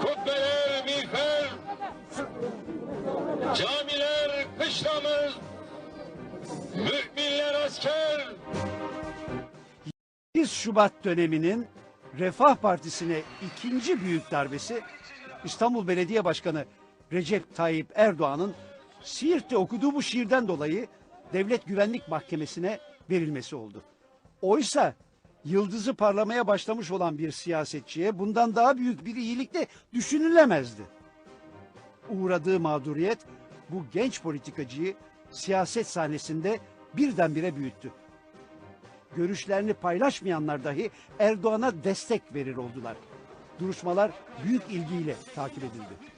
Kubbeler miğfer, camiler kışlamız, müminler asker. 8 Şubat döneminin Refah Partisi'ne ikinci büyük darbesi İstanbul Belediye Başkanı Recep Tayyip Erdoğan'ın Siirt'te okuduğu bu şiirden dolayı Devlet Güvenlik Mahkemesi'ne verilmesi oldu. Oysa yıldızı parlamaya başlamış olan bir siyasetçiye bundan daha büyük bir iyilik de düşünülemezdi. Uğradığı mağduriyet bu genç politikacıyı siyaset sahnesinde birdenbire büyüttü görüşlerini paylaşmayanlar dahi Erdoğan'a destek verir oldular. Duruşmalar büyük ilgiyle takip edildi.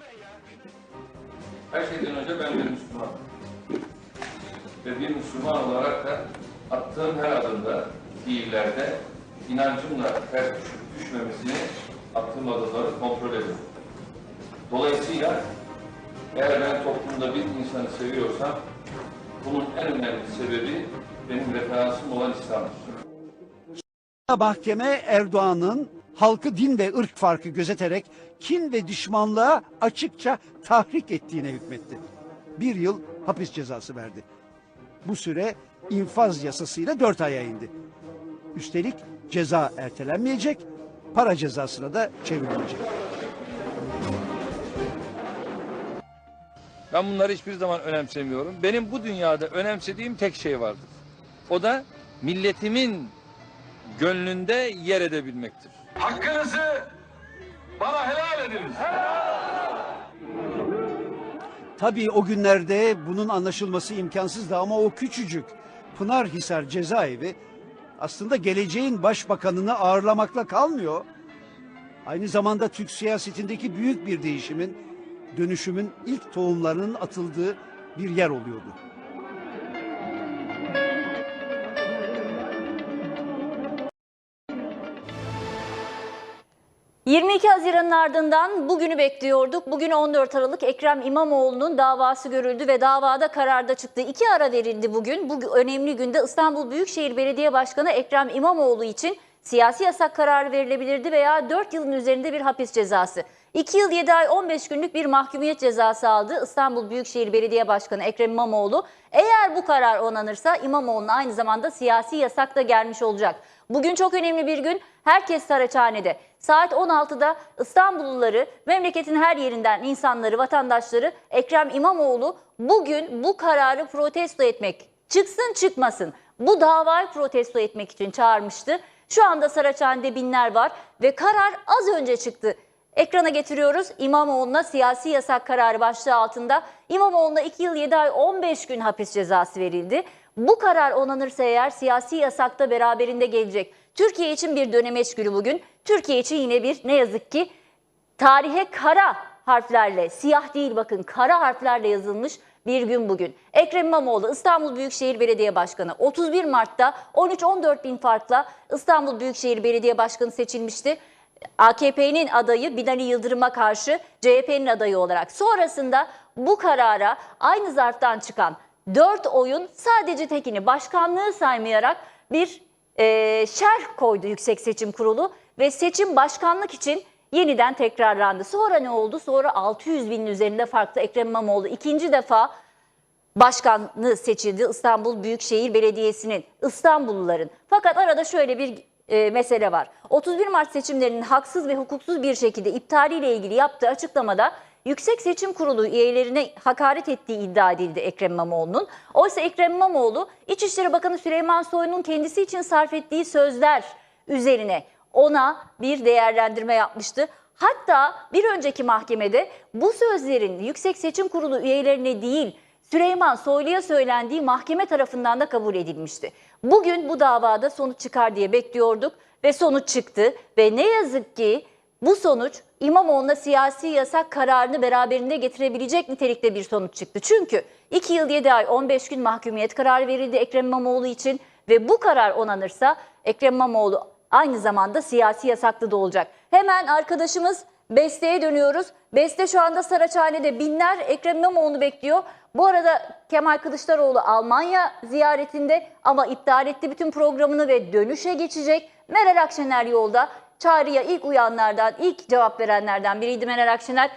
Her şeyden önce ben bir Müslümanım. Ve bir Müslüman olarak da attığım her adımda, fiillerde inancımla ters düşüp düşmemesini attığım adımları kontrol ediyorum. Dolayısıyla eğer ben toplumda bir insanı seviyorsam bunun en önemli sebebi benim referansım olan İslam'dır. Mahkeme Erdoğan'ın halkı din ve ırk farkı gözeterek kin ve düşmanlığa açıkça tahrik ettiğine hükmetti. Bir yıl hapis cezası verdi. Bu süre infaz yasasıyla dört aya indi. Üstelik ceza ertelenmeyecek, para cezasına da çevrilecek. Ben bunları hiçbir zaman önemsemiyorum. Benim bu dünyada önemsediğim tek şey vardır. O da milletimin gönlünde yer edebilmektir. Hakkınızı bana helal ediniz. Tabii o günlerde bunun anlaşılması imkansızdı ama o küçücük Pınarhisar cezaevi aslında geleceğin başbakanını ağırlamakla kalmıyor. Aynı zamanda Türk siyasetindeki büyük bir değişimin, dönüşümün ilk tohumlarının atıldığı bir yer oluyordu. — 22 Haziran'ın ardından bugünü bekliyorduk. Bugün 14 Aralık Ekrem İmamoğlu'nun davası görüldü ve davada kararda çıktı. İki ara verildi bugün. Bu önemli günde İstanbul Büyükşehir Belediye Başkanı Ekrem İmamoğlu için siyasi yasak kararı verilebilirdi veya 4 yılın üzerinde bir hapis cezası. 2 yıl 7 ay 15 günlük bir mahkumiyet cezası aldı İstanbul Büyükşehir Belediye Başkanı Ekrem İmamoğlu. Eğer bu karar onanırsa İmamoğlu'na aynı zamanda siyasi yasak da gelmiş olacak. Bugün çok önemli bir gün. Herkes Saraçhane'de. Saat 16'da İstanbulluları, memleketin her yerinden insanları, vatandaşları Ekrem İmamoğlu bugün bu kararı protesto etmek, çıksın çıkmasın bu davayı protesto etmek için çağırmıştı. Şu anda Saraçhane'de binler var ve karar az önce çıktı. Ekrana getiriyoruz. İmamoğlu'na siyasi yasak kararı başlığı altında İmamoğlu'na 2 yıl 7 ay 15 gün hapis cezası verildi. Bu karar onanırsa eğer siyasi yasak da beraberinde gelecek. Türkiye için bir dönemeç günü bugün. Türkiye için yine bir ne yazık ki tarihe kara harflerle, siyah değil bakın kara harflerle yazılmış bir gün bugün. Ekrem İmamoğlu İstanbul Büyükşehir Belediye Başkanı 31 Mart'ta 13-14 bin farkla İstanbul Büyükşehir Belediye Başkanı seçilmişti. AKP'nin adayı Binali Yıldırım'a karşı CHP'nin adayı olarak. Sonrasında bu karara aynı zarftan çıkan 4 oyun sadece tekini başkanlığı saymayarak bir e, şerh koydu Yüksek Seçim Kurulu ve seçim başkanlık için yeniden tekrarlandı. Sonra ne oldu? Sonra 600 binin üzerinde farklı Ekrem İmamoğlu ikinci defa başkanlığı seçildi İstanbul Büyükşehir Belediyesi'nin, İstanbulluların. Fakat arada şöyle bir e, mesele var. 31 Mart seçimlerinin haksız ve hukuksuz bir şekilde iptaliyle ilgili yaptığı açıklamada Yüksek Seçim Kurulu üyelerine hakaret ettiği iddia edildi Ekrem İmamoğlu'nun. Oysa Ekrem İmamoğlu İçişleri Bakanı Süleyman Soylu'nun kendisi için sarf ettiği sözler üzerine ona bir değerlendirme yapmıştı. Hatta bir önceki mahkemede bu sözlerin Yüksek Seçim Kurulu üyelerine değil Süleyman Soylu'ya söylendiği mahkeme tarafından da kabul edilmişti. Bugün bu davada sonuç çıkar diye bekliyorduk ve sonuç çıktı ve ne yazık ki bu sonuç İmamoğlu'na siyasi yasak kararını beraberinde getirebilecek nitelikte bir sonuç çıktı. Çünkü 2 yıl 7 ay 15 gün mahkumiyet kararı verildi Ekrem İmamoğlu için ve bu karar onanırsa Ekrem İmamoğlu aynı zamanda siyasi yasaklı da olacak. Hemen arkadaşımız Beste'ye dönüyoruz. Beste şu anda Saraçhane'de binler Ekrem İmamoğlu'nu bekliyor. Bu arada Kemal Kılıçdaroğlu Almanya ziyaretinde ama iptal etti bütün programını ve dönüşe geçecek. Meral Akşener yolda. çağrıya ilk uyanlardan, ilk cevap verenlerden biriydi Meral Akşener.